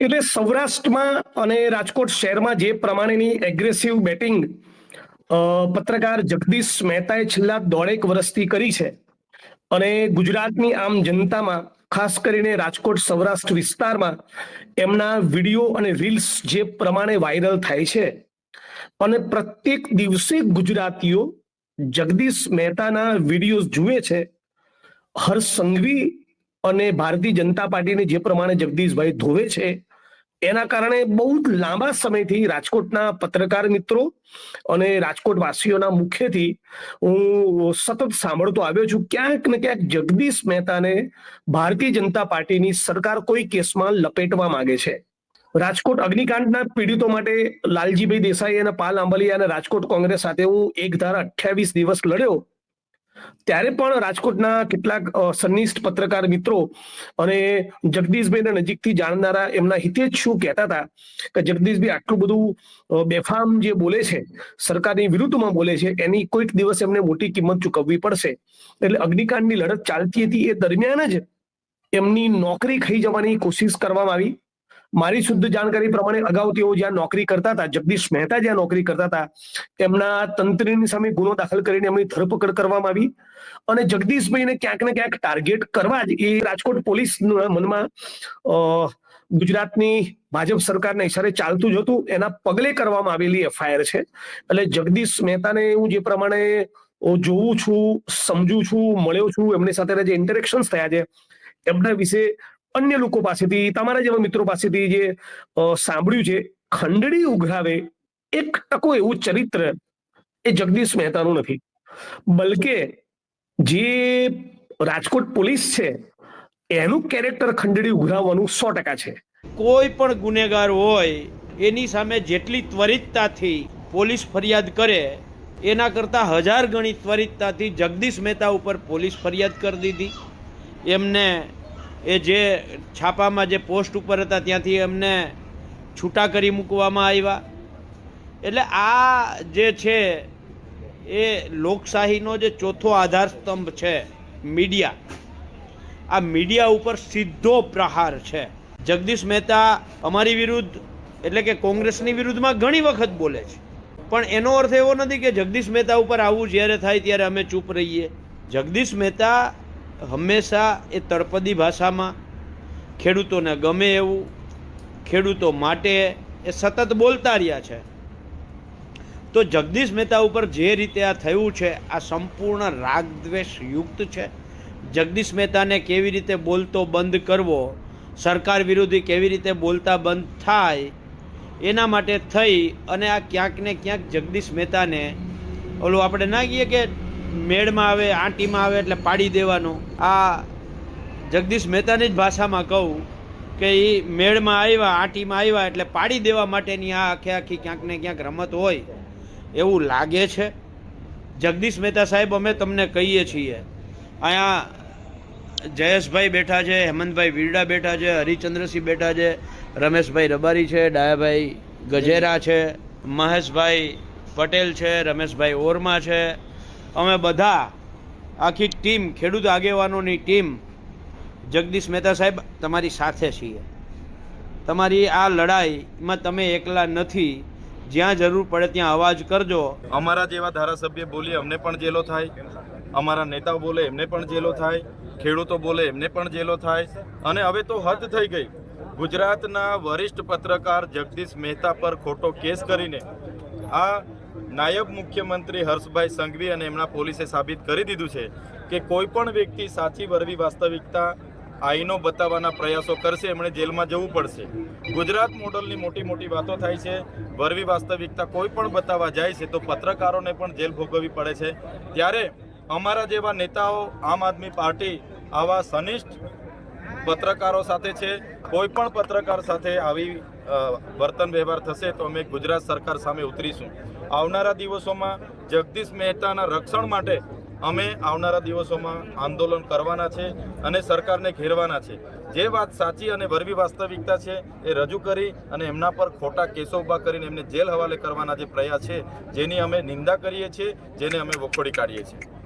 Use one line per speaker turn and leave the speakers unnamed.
એટલે સૌરાષ્ટ્રમાં અને રાજકોટ શહેરમાં જે પ્રમાણેની એગ્રેસિવ બેટિંગ પત્રકાર જગદીશ મહેતાએ છેલ્લા દોઢેક વર્ષથી કરી છે. અને ગુજરાતની આમ જનતામાં, ખાસ કરીને રાજકોટ સૌરાષ્ટ્ર વિસ્તારમાં, એમના વીડિયો અને રીલ્સ જે પ્રમાણે વાયરલ થાય છે. અને પ્રત્યેક દિવસે ગુજરાતીઓ જગદીશ મહેતાના વીડિયો જુએ છે. હર્ષ સંઘવી અને ભારતીય જનતા પાર્ટીને જે પ્રમાણે જગદીશભાઈ ધોવે છે એના કારણે બહુ જ લાંબા સમયથી રાજકોટના પત્રકાર મિત્રો અને રાજકોટ વાસીઓના મુખ્યથી હું સતત સાંભળતો આવ્યો છું. ક્યાંક ને ક્યાંક જગદીશ મહેતાને ભારતીય જનતા પાર્ટીની સરકાર કોઈ કેસમાં લપેટવા માંગે છે. રાજકોટ અગ્નિકાંડના પીડિતો માટે લાલજીભાઈ દેસાઈ અને પાલ આંબલિયા અને રાજકોટ કોંગ્રેસ સાથે હું એક ધારા અઠ્યાવીસ દિવસ લડ્યો. ત્યારે પણ રાજકોટના કેટલાક સન્નિષ્ઠ પત્રકાર મિત્રો અને જગદીશભાઈને નજીકથી જાણનારા એમના હિતેજ શું કહેતા હતા કે જગદીશભાઈ આટલું બધું બેફામ જે બોલે છે, સરકારની વિરુદ્ધમાં બોલે છે, એની કોઈક દિવસ એમને મોટી કિંમત ચૂકવવી પડશે. એટલે અગ્નિકાંડની લડત ચાલતી હતી એ દરમિયાન જ એમની નોકરી ખાઈ જવાની કોશિશ કરવામાં આવી. મારી શુદ્ધ જાણકારી પ્રમાણે અગાઉ તેઓ જ્યાં નોકરી કરતા હતા, જગદીશ મહેતા જ્યાં નોકરી કરતા હતા, તેમના તંત્રીની સામે ગુનો દાખલ કરીને એમની ધરપકડ કરવામાં આવી અને જગદીશભાઈને ક્યાંક ને ક્યાંક ટાર્ગેટ કરવા જ એ રાજકોટ પોલીસ મનમાં ગુજરાતની ભાજપ સરકારના ઈશારે ચાલતું જ હતું. એના પગલે કરવામાં આવેલી એફઆઈઆર છે. એટલે જગદીશ મહેતાને હું જે પ્રમાણે જોઉં છું, સમજુ છું, મળ્યો છું, એમની સાથે જે ઇન્ટરેક્શન થયા છે, એમના વિશે અન્ય લોકો પાસેથી, તમારા જેવા મિત્રો પાસેથી જે સાંભળ્યું છે ખંડડી ઉઘરાવે એક ટકો એવું ચરિત્ર એ જગદીશ મહેતાનું નથી. બલકે જે રાજકોટ પોલીસ છે, એનું કેરેક્ટર ખંડડી ઉઘરાવવાનું સો ટકા છે.
કોઈ પણ ગુનેગાર હોય, એની સામે જેટલી ત્વરિતતાથી પોલીસ ફરિયાદ કરે, એના કરતાં હજાર ગણી ત્વરિતતાથી જગદીશ મહેતા ઉપર પોલીસ ફરિયાદ કરી દીધી. એમને એ જે છાપામાં જે પોસ્ટ ઉપર હતા, ત્યાંથી એમને છૂટા કરી મૂકવામાં આવ્યા. એટલે આ જે છે, એ લોકશાહીનો જે ચોથો આધારસ્તંભ છે, મીડિયા. આ મીડિયા ઉપર સીધો પ્રહાર છે. જગદીશ મહેતા અમારી વિરુદ્ધ, એટલે કે કોંગ્રેસની વિરુદ્ધમાં ઘણી વખત બોલે છે. પણ એનો અર્થ એવો નથી કે જગદીશ મહેતા ઉપર આવું જ્યારે થાય ત્યારે અમે ચૂપ રહીએ. જગદીશ મહેતા હંમેશા એ તળપદી ભાષામાં ખેડૂતોને ગમે એવું, ખેડૂતો માટે એ સતત બોલતા રહ્યા છે. તો જગદીશ મહેતા ઉપર જે રીતે આ થયું છે, આ સંપૂર્ણ રાગદ્વેષ યુક્ત છે. જગદીશ મહેતાને કેવી રીતે બોલતો બંધ કરવો, સરકાર વિરોધી કેવી રીતે બોલતા બંધ થાય, એના માટે થઈ અને આ ક્યાંક ને ક્યાંક જગદીશ મહેતાને ઓલું આપણે ના કહીએ કે મેળમાં આવે, આંટીમાં આવે એટલે પાડી દેવાનો. આ જગદીશ મહેતાની જ ભાષામાં કહું કે એ મેળમાં આવ્યા, આંટીમાં આવ્યા એટલે પાડી દેવા માટેની આ આખે આખી ક્યાંક ને ક્યાંક રમત હોય. એવું લાગે છે. જગદીશ મહેતા સાહેબ, અમે તમને કહીએ છીએ. અહીંયા જયેશભાઈ બેઠા છે, હેમંતભાઈ વિરડા બેઠા છે, હરિચંદ્રસિંહ બેઠા છે, રમેશભાઈ રબારી છે, ડાયાભાઈ ગજેરા છે, મહેશભાઈ પટેલ છે, રમેશભાઈ ઓરમા છે અમે બધા આખી ટીમ, ખેડૂત આગેવાનોની ટીમ, જગદીશ મહેતા સાહેબ તમારી સાથે છીએ. તમારી આ લડાઈમાં તમે એકલા નથી, જ્યાં જરૂર પડે ત્યાં અવાજ કરજો.
અમારા જેવા ધારાસભ્ય બોલીએ, અમને પણ જેલો થાય. અમારા નેતાઓ બોલે, એમને પણ જેલો થાય. ખેડૂતો બોલે, એમને પણ જેલો થાય. અને હવે તો હદ થઈ ગઈ. ગુજરાતના વરિષ્ઠ પત્રકાર જગદીશ મહેતા પર ખોટો કેસ કરીને આ નાયબ મુખ્યમંત્રી હર્ષભાઈ સંઘવી અને એમના પોલીસે સાબિત કરી દીધું છે કે કોઈ પણ વ્યક્તિ સાચી વરવી વાસ્તવિકતા આઈનો બતાવવાના પ્રયાસો કરશે, એમણે જેલમાં જવું પડશે. ગુજરાત મોડલની મોટી મોટી વાતો થાય છે, વરવી વાસ્તવિકતા કોઈ પણ બતાવવા જાય છે તો પત્રકારોને પણ જેલ ભોગવવી પડે છે. ત્યારે અમારા જેવા નેતાઓ, આમ આદમી પાર્ટી, આવા સનિષ્ઠ પત્રકારો સાથે છે, કોઈ પણ પત્રકાર સાથે આવી વર્તન વ્યવહાર થશે તો અમે ગુજરાત સરકાર સામે ઉતરીશું. આવનારા દિવસોમાં જગદીશ મહેતાના રક્ષણ માટે અમે આવનારા દિવસોમાં આંદોલન કરવાના છે અને સરકારને ઘેરવાના છે. જે વાત સાચી અને વરવી વાસ્તવિકતા છે એ રજૂ કરી અને એમના પર ખોટા કેસો ઊભા કરીને એમને જેલ હવાલે કરવાના જે પ્રયાસ છે, જેની અમે નિંદા કરીએ છીએ, જેને અમે વખોડી કાઢીએ છીએ.